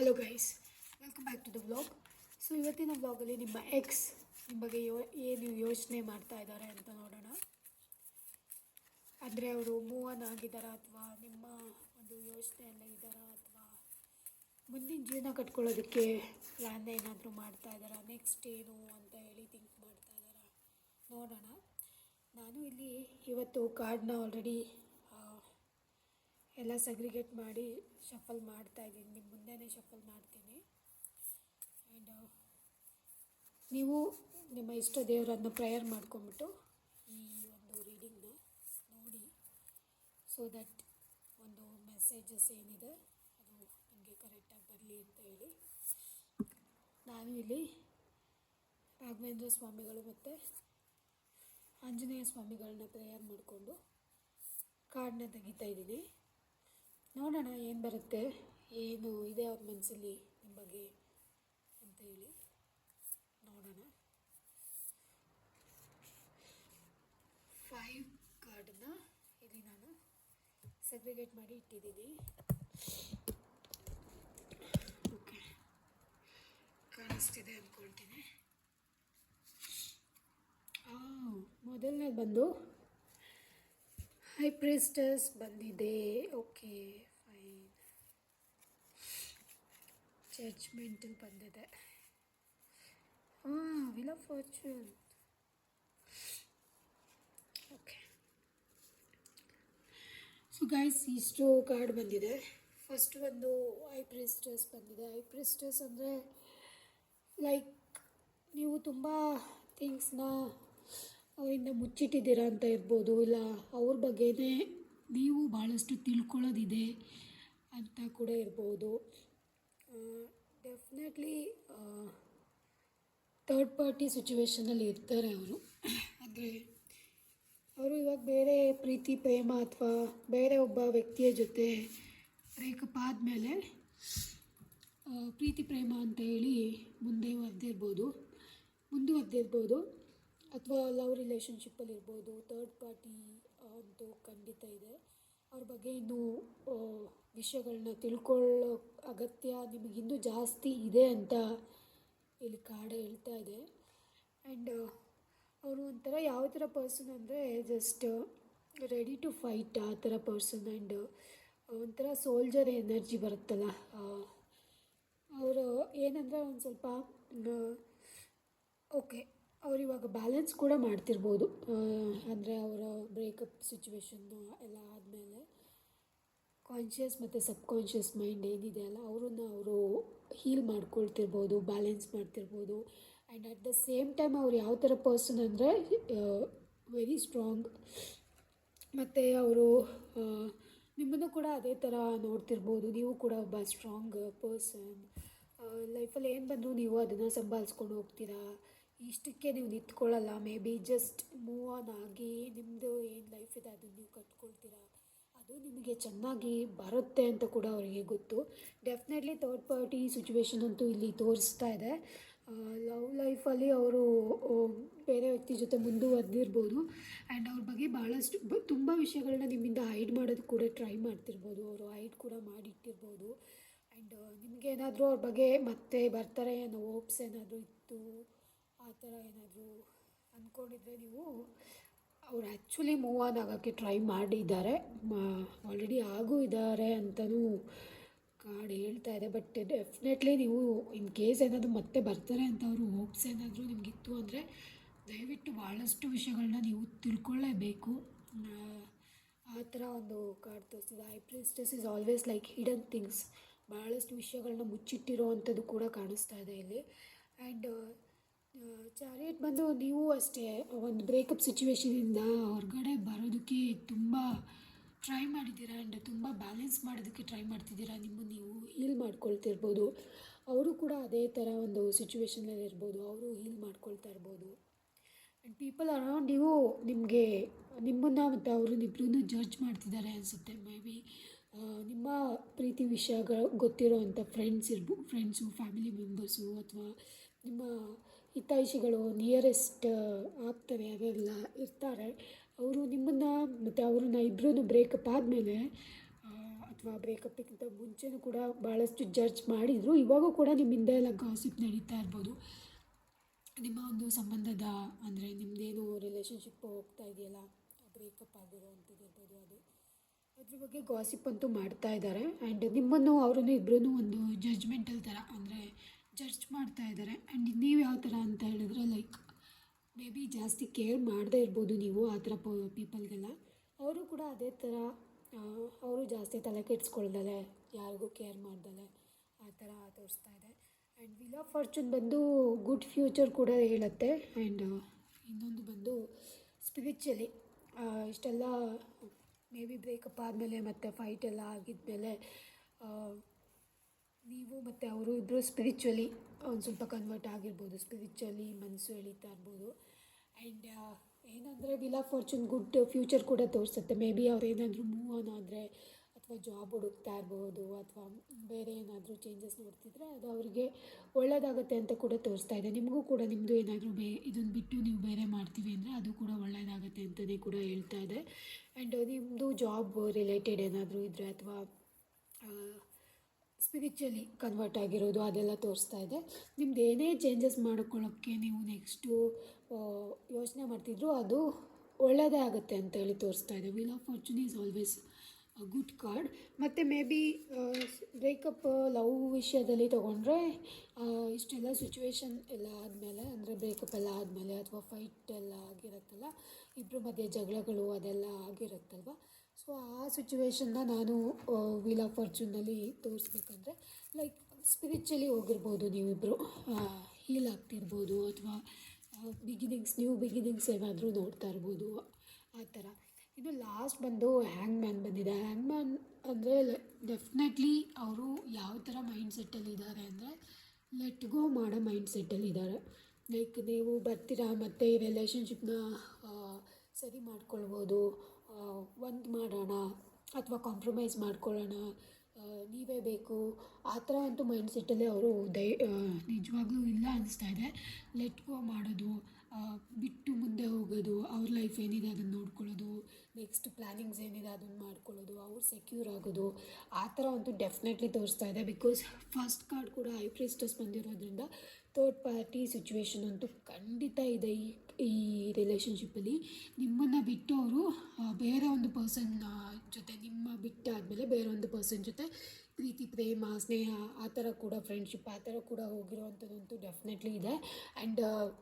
Hello guys welcome back to the vlog so ಇವತ್ತಿನ ವ್ಲಾಗಲ್ಲಿ ನಿಮ್ಮ ಎಕ್ಸ್ ನಿಮ್ಮ ಬಗ್ಗೆ ಯೋ, ಏನು ಯೋಚನೆ ಮಾಡ್ತಾ ಇದ್ದಾರೆ ಅಂತ ನೋಡೋಣ. ಅಂದರೆ ಅವರು ಮೂವ್ ಆನ್ ಆಗಿದ್ದಾರಾ ಅಥವಾ ನಿಮ್ಮ ಒಂದು ಯೋಚನೆಯಲ್ಲೇ ಇದ್ದಾರಾ ಅಥವಾ ಮುಂದಿನ ಜೀವನ ಕಟ್ಕೊಳ್ಳೋದಕ್ಕೆ ಪ್ಲ್ಯಾನ್ ಏನಾದರೂ ಮಾಡ್ತಾ ಇದ್ದಾರಾ? ನೆಕ್ಸ್ಟ್ ಏನು ಅಂತ ಹೇಳಿ ಥಿಂಕ್ ಮಾಡ್ತಾ ಇದ್ದಾರಾ? ನೋಡೋಣ. ನಾನು ಇಲ್ಲಿ ಇವತ್ತು ಕಾರ್ಡ್ನ ಆಲ್ರೆಡಿ ಎಲ್ಲ ಸಗ್ರಿಗೇಟ್ ಮಾಡಿ ಶಫಲ್ ಮಾಡ್ತಾ ಇದ್ದೀನಿ. ನಿಮ್ಮ ಮುಂದೆನೇ ಶಫಲ್ ಮಾಡ್ತೀನಿ. ಆ್ಯಂಡ್ ನೀವು ನಿಮ್ಮ ಇಷ್ಟ ದೇವರನ್ನು ಪ್ರೇಯರ್ ಮಾಡ್ಕೊಂಬಿಟ್ಟು ಈ ಒಂದು ರೀಡಿಂಗ್ನ ನೋಡಿ ಸೊ ದಟ್ ಒಂದು ಮೆಸೇಜಸ್ ಏನಿದೆ ಅದು ನಿಮಗೆ ಕರೆಕ್ಟಾಗಿ ಬರಲಿ ಅಂತ ಹೇಳಿ. ನಾನು ಇಲ್ಲಿ ರಾಘವೇಂದ್ರ ಸ್ವಾಮಿಗಳು ಮತ್ತು ಆಂಜನೇಯ ಸ್ವಾಮಿಗಳನ್ನ ಪ್ರೇಯರ್ ಮಾಡಿಕೊಂಡು ಕಾರ್ಡನ್ನ ತೆಗಿತಾ ಇದ್ದೀನಿ. ನೋಡೋಣ, ಏನು ಬರುತ್ತೆ, ಏನು ಇದೆ ಅವ್ರ ಮನಸ್ಸಲ್ಲಿ ನಿಮ್ಮ ಬಗ್ಗೆ ಅಂತ ಹೇಳಿ ನೋಡೋಣ. ಫೈವ್ ಕಾರ್ಡನ್ನ ಇಲ್ಲಿ ನಾನು ಸೆಗ್ರಿಗೇಟ್ ಮಾಡಿ ಇಟ್ಟಿದ್ದೀನಿ. ಓಕೆ ಕಾಣಿಸ್ತಿದೆ ಅಂದ್ಕೊಳ್ತೀನಿ ಮೊದಲನೇ ಬಂದು ಹೈ ಪ್ರಿಸ್ಟಸ್ ಬಂದಿದೆ. ಓಕೆ ಫೈನ್ ಜಡ್ಜ್ಮೆಂಟು ಬಂದಿದೆ. ಹಾಂ wheel fortune okay so guys ಇಷ್ಟು ಕಾರ್ಡ್ ಬಂದಿದೆ. ಫಸ್ಟ್ ಒಂದು ಐ ಪ್ರಿಸ್ಟಸ್ ಬಂದಿದೆ. ಐ ಪ್ರಿಸ್ಟಸ್ ಅಂದರೆ ಲೈಕ್ ನೀವು ತುಂಬ ಥಿಂಗ್ಸ್ನ ಅವರಿಂದ ಮುಚ್ಚಿಟ್ಟಿದ್ದೀರಾ ಅಂತ ಇರ್ಬೋದು. ಇಲ್ಲ, ಅವ್ರ ಬಗ್ಗೆನೇ ನೀವು ಭಾಳಷ್ಟು ತಿಳ್ಕೊಳ್ಳೋದಿದೆ ಅಂತ ಕೂಡ ಇರ್ಬೋದು. ಡೆಫಿನೆಟ್ಲಿ ಥರ್ಡ್ ಪಾರ್ಟಿ ಸಿಚುವೇಶನಲ್ಲಿ ಇರ್ತಾರೆ ಅವರು. ಅಂದರೆ ಅವರು ಇವಾಗ ಬೇರೆ ಪ್ರೀತಿ, ಪ್ರೇಮ ಅಥವಾ ಬೇರೆ ಒಬ್ಬ ವ್ಯಕ್ತಿಯ ಜೊತೆ ಬ್ರೇಕಪ್ ಆದಮೇಲೆ ಪ್ರೀತಿ, ಪ್ರೇಮ ಅಂತ ಹೇಳಿ ಮುಂದೆ ಒದ್ದಿರ್ಬೋದು ಮುಂದುವರೆದಿರ್ಬೋದು. ಅಥವಾ ಲವ್ ರಿಲೇಷನ್ಶಿಪ್ಪಲ್ಲಿ ಇರ್ಬೋದು ಥರ್ಡ್ ಪಾರ್ಟಿ ಅಂತೂ ಖಂಡಿತ ಇದೆ. ಅವ್ರ ಬಗ್ಗೆ ಇನ್ನೂ ವಿಷಯಗಳನ್ನ ತಿಳ್ಕೊಳ್ಳೋ ಅಗತ್ಯ ನಿಮಗಿನ್ನೂ ಜಾಸ್ತಿ ಇದೆ ಅಂತ ಇಲ್ಲಿ ಕಾರ್ಡ್ ಹೇಳ್ತಾ ಇದೆ. ಆ್ಯಂಡ್ ಅವರು ಒಂಥರ ಯಾವ ಥರ ಪರ್ಸನ್ ಅಂದರೆ ಜಸ್ಟ್ ರೆಡಿ ಟು ಫೈಟ್ ಆ ಥರ ಪರ್ಸನ್ ಆ್ಯಂಡ್ ಒಂಥರ ಸೋಲ್ಜರ್ ಎನರ್ಜಿ ಬರುತ್ತಲ್ಲ ಅವರು ಏನಂದರೆ ಒಂದು ಸ್ವಲ್ಪ ಓಕೆ ಅವ್ರು ಇವಾಗ ಬ್ಯಾಲೆನ್ಸ್ ಕೂಡ ಮಾಡ್ತಿರ್ಬೋದು. ಅಂದರೆ ಅವರ ಬ್ರೇಕಪ್ ಸಿಚುವೇಶನ್ನು ಎಲ್ಲ ಆದಮೇಲೆ ಕಾನ್ಷಿಯಸ್ ಮತ್ತು ಸಬ್ಕಾನ್ಷಿಯಸ್ ಮೈಂಡ್ ಏನಿದೆ ಅಲ್ಲ, ಅವರನ್ನು ಅವರು ಹೀಲ್ ಮಾಡ್ಕೊಳ್ತಿರ್ಬೋದು balance ಮಾಡ್ತಿರ್ಬೋದು. And at the same time ಅವ್ರು ಯಾವ ಥರ ಪರ್ಸನ್ ಅಂದರೆ ವೆರಿ ಸ್ಟ್ರಾಂಗ್ ಮತ್ತು ಅವರು ನಿಮ್ಮನ್ನು ಕೂಡ ಅದೇ ಥರ ನೋಡ್ತಿರ್ಬೋದು. ನೀವು ಕೂಡ ಒಬ್ಬ ಸ್ಟ್ರಾಂಗ್ ಪರ್ಸನ್ ಲೈಫಲ್ಲಿ ಏನು ಬಂದರೂ ನೀವು ಅದನ್ನು ಸಂಭಾಳಿಸ್ಕೊಂಡು ಹೋಗ್ತೀರಾ? ಇಷ್ಟಕ್ಕೆ ನೀವು ನಿಂತ್ಕೊಳ್ಳಲ್ಲ. Maybe just move on ಆಗಿ ನಿಮ್ಮದು ಏನು ಲೈಫ್ ಇದೆ ಅದನ್ನು ನೀವು ಕಟ್ಕೊಳ್ತೀರಾ? ಅದು ನಿಮಗೆ ಚೆನ್ನಾಗಿ ಬರುತ್ತೆ ಅಂತ ಕೂಡ ಅವರಿಗೆ ಗೊತ್ತು. ಡೆಫಿನೆಟ್ಲಿ ಥರ್ಡ್ ಪಾರ್ಟಿ ಸಿಚುವೇಶನ್ ಅಂತೂ ಇಲ್ಲಿ ತೋರಿಸ್ತಾ ಇದೆ. ಲವ್ ಲೈಫಲ್ಲಿ ಅವರು ಬೇರೆ ವ್ಯಕ್ತಿ ಜೊತೆ ಮುಂದುವರೆದಿರ್ಬೋದು. ಆ್ಯಂಡ್ ಅವ್ರ ಬಗ್ಗೆ ಭಾಳಷ್ಟು ತುಂಬ ವಿಷಯಗಳನ್ನ ನಿಮ್ಮಿಂದ ಹೈಡ್ ಮಾಡೋದು ಕೂಡ ಟ್ರೈ ಮಾಡ್ತಿರ್ಬೋದು. ಅವರು ಹೈಡ್ ಕೂಡ ಮಾಡಿಟ್ಟಿರ್ಬೋದು. ಆ್ಯಂಡ್ ನಿಮಗೇನಾದರೂ ಅವ್ರ ಬಗ್ಗೆ ಮತ್ತೆ ಬರ್ತಾರೆ ಅನ್ನೋ ಹೋಪ್ಸ್ ಏನಾದರೂ ಇತ್ತು? ಆ ಥರ ಏನಾದರೂ ಅಂದ್ಕೊಂಡಿದ್ರೆ ನೀವು ಅವ್ರು ಆ್ಯಕ್ಚುಲಿ ಮೂವ್ ಆನ್ ಆಗೋಕ್ಕೆ ಟ್ರೈ ಮಾಡಿದ್ದಾರೆ. ಆಲ್ರೆಡಿ ಆಗೂ ಇದ್ದಾರೆ ಅಂತಲೂ ಕಾರ್ಡ್ ಹೇಳ್ತಾ ಇದೆ. ಬಟ್ ಡೆಫಿನೆಟ್ಲಿ ನೀವು ಇನ್ ಕೇಸ್ ಏನಾದರೂ ಮತ್ತೆ ಬರ್ತಾರೆ ಅಂತ ಅವರು ಹೋಪ್ಸ್ ಏನಾದರೂ ನಿಮಗಿತ್ತು ಅಂದರೆ ದಯವಿಟ್ಟು ಭಾಳಷ್ಟು ವಿಷಯಗಳನ್ನ ನೀವು ತಿಳ್ಕೊಳ್ಳೇಬೇಕು. ಆ, ಥರ ಒಂದು card ತೋರಿಸ್ತಿದೆ high priestess is always like hidden things ಭಾಳಷ್ಟು ವಿಷಯಗಳನ್ನ ಮುಚ್ಚಿಟ್ಟಿರೋ ಅಂಥದ್ದು ಕೂಡ ಕಾಣಿಸ್ತಾ ಇದೆ ಇಲ್ಲಿ. ಆ್ಯಂಡ್ ಚಾರಿಯಟ್ ಬಂದು ನೀವು ಅಷ್ಟೇ, ಒಂದು ಬ್ರೇಕಪ್ ಸಿಚುವೇಶನಿಂದ ಹೊರಗಡೆ ಬರೋದಕ್ಕೆ ತುಂಬ ಟ್ರೈ ಮಾಡಿದ್ದೀರಾ? ಆ್ಯಂಡ್ ತುಂಬ ಬ್ಯಾಲೆನ್ಸ್ ಮಾಡೋದಕ್ಕೆ ಟ್ರೈ ಮಾಡ್ತಿದ್ದೀರಾ? ನಿಮ್ಮ ನೀವು ಹೀಲ್ ಮಾಡ್ಕೊಳ್ತಿರ್ಬೋದು. ಅವರು ಕೂಡ ಅದೇ ಥರ ಒಂದು ಸಿಚುವೇಶನಲ್ಲಿ ಇರ್ಬೋದು. ಅವರು ಹೀಲ್ ಮಾಡ್ಕೊಳ್ತಾ ಇರ್ಬೋದು. ಆ್ಯಂಡ್ ಪೀಪಲ್ ಅರೌಂಡ್ ಯು ನಿಮಗೆ, ನಿಮ್ಮನ್ನು ಮತ್ತು ಅವ್ರನ್ನಿಬ್ರೂ ಜಡ್ಜ್ ಮಾಡ್ತಿದ್ದಾರೆ ಅನಿಸುತ್ತೆ. ಮೇ ಬಿ ನಿಮ್ಮ ಪ್ರೀತಿ ವಿಷಯಗಳು ಗೊತ್ತಿರೋ ಅಂಥ ಫ್ರೆಂಡ್ಸ್ ಇರ್ಬೋ ಫ್ರೆಂಡ್ಸು ಫ್ಯಾಮಿಲಿ ಮೆಂಬರ್ಸು ಅಥವಾ ನಿಮ್ಮ ಹಿತೈಷಿಗಳು, ನಿಯರೆಸ್ಟ್ ಆಗ್ತಾರೆ ಅದೆಲ್ಲ ಇರ್ತಾರೆ. ಅವರು ನಿಮ್ಮನ್ನು ಮತ್ತು ಅವ್ರನ್ನ ಇಬ್ಬರೂ ಬ್ರೇಕಪ್ ಆದಮೇಲೆ ಅಥವಾ ಬ್ರೇಕಪ್ಪಿಗಿಂತ ಮುಂಚೆನೂ ಕೂಡ ಭಾಳಷ್ಟು ಜಡ್ಜ್ ಮಾಡಿದರು. ಇವಾಗೂ ಕೂಡ ನಿಮ್ಮ ಹಿಂದೆ ಎಲ್ಲ ಗಾಸಿಪ್ ನಡೀತಾ ಇರ್ಬೋದು. ನಿಮ್ಮ ಒಂದು ಸಂಬಂಧದ, ಅಂದರೆ ನಿಮ್ಮದೇನು ರಿಲೇಷನ್ಶಿಪ್ ಹೋಗ್ತಾ ಇದೆಯಲ್ಲ ಬ್ರೇಕಪ್ ಆಗಿರೋ ಅಂಥದ್ದು ಇರ್ಬೋದು ಅದು, ಅದ್ರ ಬಗ್ಗೆ ಗಾಸಿಪ್ ಅಂತೂ ಮಾಡ್ತಾ ಇದ್ದಾರೆ. ಆ್ಯಂಡ್ ನಿಮ್ಮನ್ನು, ಅವರನ್ನು ಇಬ್ಬರೂ ಒಂದು ಜಡ್ಜ್ಮೆಂಟಲ್ ಥರ ಅಂದರೆ ಜಡ್ಜ್ ಮಾಡ್ತಾ ಇದ್ದಾರೆ. ಆ್ಯಂಡ್ ನೀವು ಯಾವ ಥರ ಅಂತ ಹೇಳಿದ್ರೆ ಲೈಕ್ ಮೇ ಬಿ ಜಾಸ್ತಿ ಕೇರ್ ಮಾಡದೇ ಇರ್ಬೋದು ನೀವು ಆ ಥರ ಪೀಪಲ್ಗೆಲ್ಲ. ಅವರು ಕೂಡ ಅದೇ ಥರ ಅವರು ಜಾಸ್ತಿ ತಲೆ ಕೆಡಿಸ್ಕೊಳ್ದಲೆ, ಯಾರಿಗೂ ಕೇರ್ ಮಾಡ್ದಲೆ, ಆ ಥರ ತೋರಿಸ್ತಾ ಇದೆ. ಆ್ಯಂಡ್ ವಿಲ್ ಆಫ್ ಫಾರ್ಚೂನ್ ಬಂದು ಗುಡ್ ಫ್ಯೂಚರ್ ಕೂಡ ಹೇಳುತ್ತೆ. ಆ್ಯಂಡ್ ಇನ್ನೊಂದು ಬಂದು ಸ್ಪಿರಿಚುಲಿ ಇಷ್ಟೆಲ್ಲ ಮೇ ಬಿ ಬ್ರೇಕಪ್ ಆದಮೇಲೆ ಮತ್ತು ಫೈಟ್ ಎಲ್ಲ ಆಗಿದ್ಮೇಲೆ ನೀವು ಮತ್ತು ಅವರು ಇಬ್ಬರು ಸ್ಪಿರಿಚುವಲಿ ಒಂದು ಸ್ವಲ್ಪ ಕನ್ವರ್ಟ್ ಆಗಿರ್ಬೋದು. ಸ್ಪಿರಿಚುವಲಿ ಮನಸ್ಸು ಎಳೀತಾ ಇರ್ಬೋದು. ಆ್ಯಂಡ್ ಏನಂದರೆ wheel of fortune good future ಕೂಡ ತೋರಿಸುತ್ತೆ. ಮೇ ಬಿ ಅವ್ರು ಏನಾದರೂ ಮೂವ್ ಆನ್ ಆದರೆ ಅಥವಾ ಜಾಬ್ ಹುಡುಕ್ತಾ ಇರ್ಬೋದು ಅಥವಾ ಬೇರೆ ಏನಾದರೂ ಚೇಂಜಸ್ ನೋಡ್ತಿದ್ರೆ ಅದು ಅವರಿಗೆ ಒಳ್ಳೆಯದಾಗುತ್ತೆ ಅಂತ ಕೂಡ ತೋರಿಸ್ತಾ ಇದೆ. ನಿಮಗೂ ಕೂಡ ನಿಮ್ಮದು ಏನಾದರೂ ಬೇ ಇದನ್ನು ಬಿಟ್ಟು ನೀವು ಬೇರೆ ಮಾಡ್ತೀವಿ ಅಂದರೆ ಅದು ಕೂಡ ಒಳ್ಳೆಯದಾಗುತ್ತೆ ಅಂತಲೇ ಕೂಡ ಹೇಳ್ತಾ ಇದೆ. ಆ್ಯಂಡ್ ನಿಮ್ಮದು ಜಾಬ್ ರಿಲೇಟೆಡ್ ಏನಾದರೂ ಇದ್ದರೆ ಅಥವಾ ಸ್ಪಿರಿಚುವಲಿ ಕನ್ವರ್ಟ್ ಆಗಿರೋದು ಅದೆಲ್ಲ ತೋರಿಸ್ತಾ ಇದೆ. ನಿಮ್ದು ಏನೇ ಚೇಂಜಸ್ ಮಾಡ್ಕೊಳ್ಳೋಕ್ಕೆ ನೀವು ನೆಕ್ಸ್ಟು ಯೋಚನೆ ಮಾಡ್ತಿದ್ರು ಅದು ಒಳ್ಳೆಯದೇ ಆಗುತ್ತೆ ಅಂತೇಳಿ ತೋರಿಸ್ತಾ ಇದೆ. Wheel of fortune is always good card ಮತ್ತು ಮೇ ಬಿ ಬ್ರೇಕಪ್ ಲವ್ ವಿಷಯದಲ್ಲಿ ತೊಗೊಂಡ್ರೆ ಇಷ್ಟೆಲ್ಲ ಸಿಚುವೇಶನ್ ಎಲ್ಲ ಆದಮೇಲೆ, ಅಂದರೆ ಬ್ರೇಕಪ್ ಎಲ್ಲ ಆದಮೇಲೆ ಅಥವಾ ಫೈಟ್ ಎಲ್ಲ ಆಗಿರುತ್ತಲ್ಲ ಇಬ್ಬರ ಮಧ್ಯೆ ಜಗಳಗಳು ಅದೆಲ್ಲ ಆಗಿರುತ್ತಲ್ವ? ಸೊ ಆ ಸಿಚುವೇಶನ್ನ ನಾನು ವೀಲ್ ಆಫ್ ಫಾರ್ಚೂನಲ್ಲಿ ತೋರಿಸ್ಬೇಕಂದ್ರೆ ಲೈಕ್ ಸ್ಪಿರಿಚುಲಿ ಹೋಗಿರ್ಬೋದು ನೀವಿಬ್ಬರು ಹೀಲ್ ಆಗ್ತಿರ್ಬೋದು ಅಥವಾ ಬಿಗಿನಿಂಗ್ಸ್ ನ್ಯೂ ಬಿಗಿನಿಂಗ್ಸ್ ಏನಾದರೂ ನೋಡ್ತಾ ಇರ್ಬೋದು. ಆ ಥರ. ಇನ್ನು ಲಾಸ್ಟ್ ಬಂದು ಹ್ಯಾಂಗ್ ಮ್ಯಾನ್ ಬಂದಿದೆ. ಹ್ಯಾಂಗ್ ಮ್ಯಾನ್ ಅಂದರೆ ಡೆಫಿನೆಟ್ಲಿ ಅವರು ಯಾವ ಥರ ಮೈಂಡ್ ಸೆಟ್ಟಲ್ಲಿದ್ದಾರೆ ಅಂದರೆ ಲೆಟ್ ಗೋ ಮಾಡೋ ಮೈಂಡ್ ಸೆಟ್ಟಲ್ಲಿದ್ದಾರೆ ಲೈಕ್ ನೀವು ಬರ್ತೀರಾ ಮತ್ತು ಈ ರಿಲೇಷನ್ಶಿಪ್ನ ಸರಿ ಮಾಡ್ಕೊಳ್ಬೋದು ಒಂದು ಮಾಡೋಣ ಅಥವಾ ಕಾಂಪ್ರಮೈಸ್ ಮಾಡ್ಕೊಳ್ಳೋಣ ನೀವೇ ಬೇಕು ಆ ಥರ ಅಂತೂ ಮೈಂಡ್ ಸೆಟ್ಟಲ್ಲಿ ಅವರು ದೈ ನಿಜವಾಗ್ಲೂ ಇಲ್ಲ ಅನಿಸ್ತಾ ಇದೆ. ಲೆಟ್ ಗೋ ಮಾಡೋದು ಬಿಟ್ಟು ಮುಂದೆ ಹೋಗೋದು, ಅವ್ರ ಲೈಫ್ ಏನಿದೆ ಅದನ್ನು ನೋಡ್ಕೊಳ್ಳೋದು ನೆಕ್ಸ್ಟ್ ಪ್ಲ್ಯಾನಿಂಗ್ಸ್ ಏನಿದೆ ಅದನ್ನು ಮಾಡ್ಕೊಳ್ಳೋದು, ಅವ್ರು ಸೆಕ್ಯೂರ್ ಆಗೋದು, ಆ ಥರ ಅಂತೂ ಡೆಫಿನೆಟ್ಲಿ ತೋರಿಸ್ತಾ ಇದೆ. ಬಿಕಾಸ್ ಫಸ್ಟ್ ಕಾರ್ಡ್ ಕೂಡ ಐ ಪ್ರಿಸ್ಟಸ್ ಬಂದಿರೋದ್ರಿಂದ ಥರ್ಡ್ ಪಾರ್ಟಿ ಸಿಚುವೇಶನ್ ಅಂತೂ ಖಂಡಿತ ಇದೆ ಈ ಈ ರಿಲೇಷನ್ಶಿಪ್ಪಲ್ಲಿ ನಿಮ್ಮನ್ನು ಬಿಟ್ಟು ಅವರು ಬೇರೆ ಒಂದು ಪರ್ಸನ್ ಜೊತೆ ನಿಮ್ಮ ಬಿಟ್ಟಾದಮೇಲೆ ಬೇರೆ ಒಂದು ಪರ್ಸನ್ ಜೊತೆ ಪ್ರೀತಿ, ಪ್ರೇಮ, ಸ್ನೇಹ, ಆ ಥರ ಕೂಡ ಫ್ರೆಂಡ್ಶಿಪ್ ಆ ಥರ ಕೂಡ ಹೋಗಿರೋವಂಥದ್ದಂತೂ ಡೆಫಿನೆಟ್ಲಿ ಇದೆ. And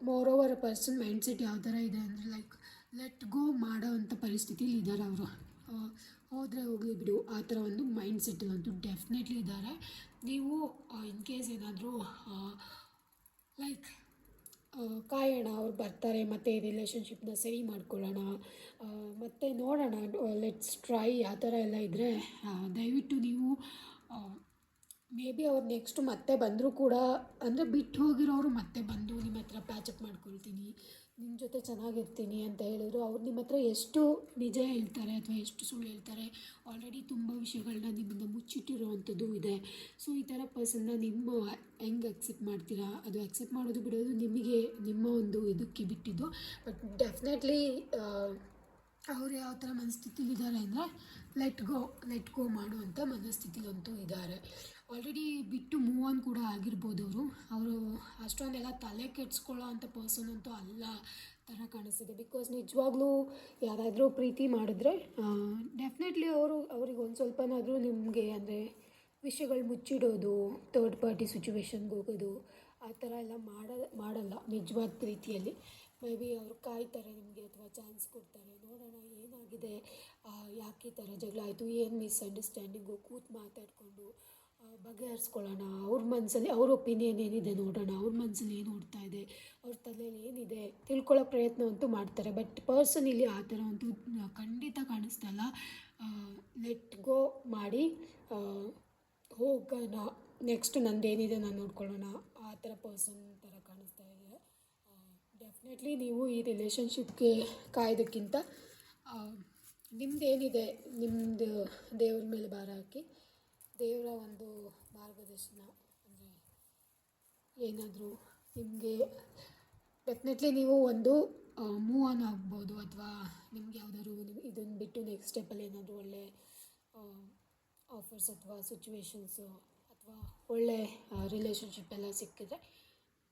moreover person mindset ಯಾವ ಥರ ಇದೆ ಅಂದರೆ ಲೈಕ್ ಲೆಟ್ ಗೋ ಮಾಡೋ ಅಂಥ ಪರಿಸ್ಥಿತಿಲಿ ಇದ್ದಾರೆ ಅವರು. ಹೋದರೆ ಹೋಗಲಿ ಬಿಡು, ಆ ಥರ ಒಂದು ಮೈಂಡ್ ಅಂತೂ ಡೆಫಿನೆಟ್ಲಿ ಇದ್ದಾರೆ. ನೀವು ಇನ್ ಕೇಸ್ ಏನಾದರೂ ಲೈಕ್ ಕಾಯೋಣ, ಅವ್ರು ಬರ್ತಾರೆ, ಮತ್ತು ರಿಲೇಷನ್ಶಿಪ್ನ ಸರಿ ಮಾಡ್ಕೊಳ್ಳೋಣ ಮತ್ತು ನೋಡೋಣ ಲೆಟ್ಸ್ ಟ್ರೈ ಆ ಥರ ಎಲ್ಲ ಇದ್ದರೆ ದಯವಿಟ್ಟು ನೀವು ಮೇ ಬಿ ಅವ್ರು ನೆಕ್ಸ್ಟ್ ಮತ್ತೆ ಬಂದರೂ ಕೂಡ, ಅಂದರೆ ಬಿಟ್ಟು ಹೋಗಿರೋರು ಮತ್ತೆ ಬಂದು ನಿಮ್ಮ ಹತ್ರ ಪ್ಯಾಚಪ್ ಮಾಡ್ಕೊಳ್ತೀನಿ ನಿಮ್ಮ ಜೊತೆ ಚೆನ್ನಾಗಿರ್ತೀನಿ ಅಂತ ಹೇಳಿದ್ರು, ಅವ್ರು ನಿಮ್ಮ ಹತ್ರ ಎಷ್ಟು ನಿಜ ಹೇಳ್ತಾರೆ ಅಥವಾ ಎಷ್ಟು ಸುಳ್ಳು ಹೇಳ್ತಾರೆ ಆಲ್ರೆಡಿ ತುಂಬ ವಿಷಯಗಳನ್ನ ನಿಮ್ಮಿಂದ ಮುಚ್ಚಿಟ್ಟಿರುವಂಥದ್ದು ಇದೆ. ಸೊ ಈ ಥರ ಪರ್ಸನ್ನ ನಿಮ್ಮ ಹೆಂಗೆ ಅಕ್ಸೆಪ್ಟ್ ಮಾಡ್ತೀರಾ? ಅದು ಅಕ್ಸೆಪ್ಟ್ ಮಾಡೋದು ಬಿಡೋದು ನಿಮಗೆ ನಿಮ್ಮ ಒಂದು ಇದಕ್ಕೆ ಬಿಟ್ಟಿದ್ದು. ಬಟ್ ಡೆಫಿನೆಟ್ಲಿ ಅವ್ರು ಯಾವ ಥರ ಮನಸ್ಥಿತಿಲಿದ್ದಾರೆ ಅಂದರೆ ಲೆಟ್ ಗೋ ಲೆಟ್ ಗೋ ಮಾಡುವಂಥ ಮನಸ್ಥಿತಿಲಂತೂ ಇದ್ದಾರೆ. ಆಲ್ರೆಡಿ ಬಿಟ್ಟು ಮೂವ್ ಆನ್ ಕೂಡ ಆಗಿರ್ಬೋದು ಅವರು. ಅವರು ಅಷ್ಟೊಂದೆಲ್ಲ ತಲೆ ಕೆಡಿಸ್ಕೊಳ್ಳೋ ಅಂಥ ಪರ್ಸನ್ ಅಂತೂ ಅಲ್ಲ ಥರ ಕಾಣಿಸ್ತಿದೆ. ಬಿಕಾಸ್ ನಿಜವಾಗ್ಲೂ ಯಾರಾದರೂ ಪ್ರೀತಿ ಮಾಡಿದ್ರೆ ಡೆಫಿನೆಟ್ಲಿ ಅವರು ಅವ್ರಿಗೆ ಒಂದು ಸ್ವಲ್ಪನಾದರೂ ನಿಮಗೆ ಅಂದರೆ ವಿಷಯಗಳು ಮುಚ್ಚಿಡೋದು ತರ್ಡ್ ಪಾರ್ಟಿ ಸಿಚುವೇಶನ್ಗೆ ಹೋಗೋದು, ಆ ಥರ ಎಲ್ಲ ಮಾಡ, ಮಾಡಲ್ಲ ನಿಜವಾದ ಪ್ರೀತಿಯಲ್ಲಿ. ಮೇ ಬಿ ಅವ್ರು ಕಾಯ್ತಾರೆ ನಿಮಗೆ ಅಥವಾ ಚಾನ್ಸ್ ಕೊಡ್ತಾರೆ. ನೋಡೋಣ ಏನಾಗಿದೆ. ಯಾಕೆ ಈ ಥರ ಜಗಳ ಆಯಿತು? ಏನು ಮಿಸ್ಅಂಡರ್ಸ್ಟ್ಯಾಂಡಿಂಗು ಕೂತು ಮಾತಾಡಿಕೊಂಡು ಬಗೆಹರಿಸ್ಕೊಳ್ಳೋಣ. ಅವ್ರ ಮನಸ್ಸಲ್ಲಿ ಅವ್ರ ಒಪಿನಿಯನ್ ಏನಿದೆ ನೋಡೋಣ. ಅವ್ರ ಮನಸ್ಸಲ್ಲಿ ಏನು ಓಡ್ತಾ ಇದೆ? ಅವ್ರ ತಲೆಯಲ್ಲಿ ಏನಿದೆ? ತಿಳ್ಕೊಳ್ಳೋ ಪ್ರಯತ್ನ ಅಂತೂ ಮಾಡ್ತಾರೆ. ಬಟ್ ಪರ್ಸನ್ ಇಲ್ಲಿ ಆ ಥರ ಅಂತೂ ಖಂಡಿತ ಕಾಣಿಸ್ತಲ್ಲ ಲೆಟ್ ಗೋ ಮಾಡಿ ಹೋಗೋಣ. ನೆಕ್ಸ್ಟ್ ನಂದೇನಿದೆ ನಾನು ನೋಡ್ಕೊಳ್ಳೋಣ. ಆ ಥರ ಪರ್ಸನ್ ಥರ ಕಾಣಿಸ್ತಾ ಇದೆ. ಡೆಫಿನೆಟ್ಲಿ ನೀವು ಈ ರಿಲೇಷನ್ಶಿಪ್ಗೆ ಕಾಯೋದಕ್ಕಿಂತ ನಿಮ್ಮದೇನಿದೆ ನಿಮ್ಮದು ದೇವ್ರ ಮೇಲೆ ಭಾರ ಹಾಕಿ, ದೇವರ ಒಂದು ಮಾರ್ಗದರ್ಶನ ಅಂದರೆ ಏನಾದರೂ ನಿಮಗೆ ಡೆಫಿನೆಟ್ಲಿ ನೀವು ಒಂದು ಮೂವ್ ಆನ್ ಆಗ್ಬೋದು ಅಥವಾ ನಿಮ್ಗೆ ಯಾವ್ದಾದ್ರು ಇದನ್ನು ಬಿಟ್ಟು ನೆಕ್ಸ್ಟ್ ಸ್ಟೆಪ್ಪಲ್ಲಿ ಏನಾದರೂ ಒಳ್ಳೆ ಆಫರ್ಸ್ ಅಥವಾ ಸಿಚುವೇಶನ್ಸು ಅಥವಾ ಒಳ್ಳೆ ರಿಲೇಷನ್ಶಿಪ್ ಎಲ್ಲ ಸಿಕ್ಕಿದ್ರೆ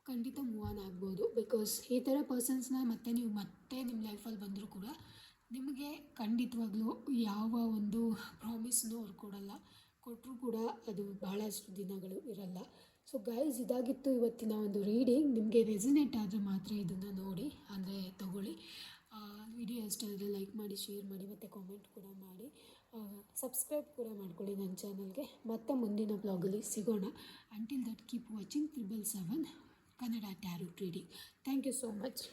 ಖಂಡಿತ ಮೂವ್ ಆನ್ ಆಗ್ಬೋದು. ಬಿಕಾಸ್ ಈ ಥರ ಪರ್ಸನ್ಸ್ನ ಮತ್ತೆ ನೀವು ಮತ್ತೆ ನಿಮ್ಮ ಲೈಫಲ್ಲಿ ಬಂದರೂ ಕೂಡ ನಿಮಗೆ ಖಂಡಿತವಾಗ್ಲೂ ಯಾವ ಒಂದು ಪ್ರಾಮಿಸ್ನೂ ಅವ್ರು ಕೊಡಲ್ಲ. ಕೊಟ್ಟರೂ ಕೂಡ ಅದು ಬಹಳಷ್ಟು ದಿನಗಳು ಇರಲ್ಲ. ಸೊ ಗೈಸ್ ಇದಾಗಿತ್ತು ಇವತ್ತಿನ ಒಂದು ರೀಡಿಂಗ್ ನಿಮಗೆ ರೆಸಿನೇಟ್ ಆದರೆ ಮಾತ್ರ ಇದನ್ನು ನೋಡಿ, ಅಂದರೆ ತಗೊಳ್ಳಿ. ವಿಡಿಯೋ ಇಷ್ಟ ಆದರೆ ಲೈಕ್ ಮಾಡಿ ಶೇರ್ ಮಾಡಿ, ಮತ್ತು ಕಾಮೆಂಟ್ ಕೂಡ ಮಾಡಿ. ಸಬ್ಸ್ಕ್ರೈಬ್ ಕೂಡ ಮಾಡ್ಕೊಳ್ಳಿ ನನ್ನ ಚಾನಲ್ಗೆ ಮತ್ತೆ ಮುಂದಿನ ಬ್ಲಾಗಲ್ಲಿ ಸಿಗೋಣ. Until that keep watching triple seven Kannada Tarot Reading. Thank you so much.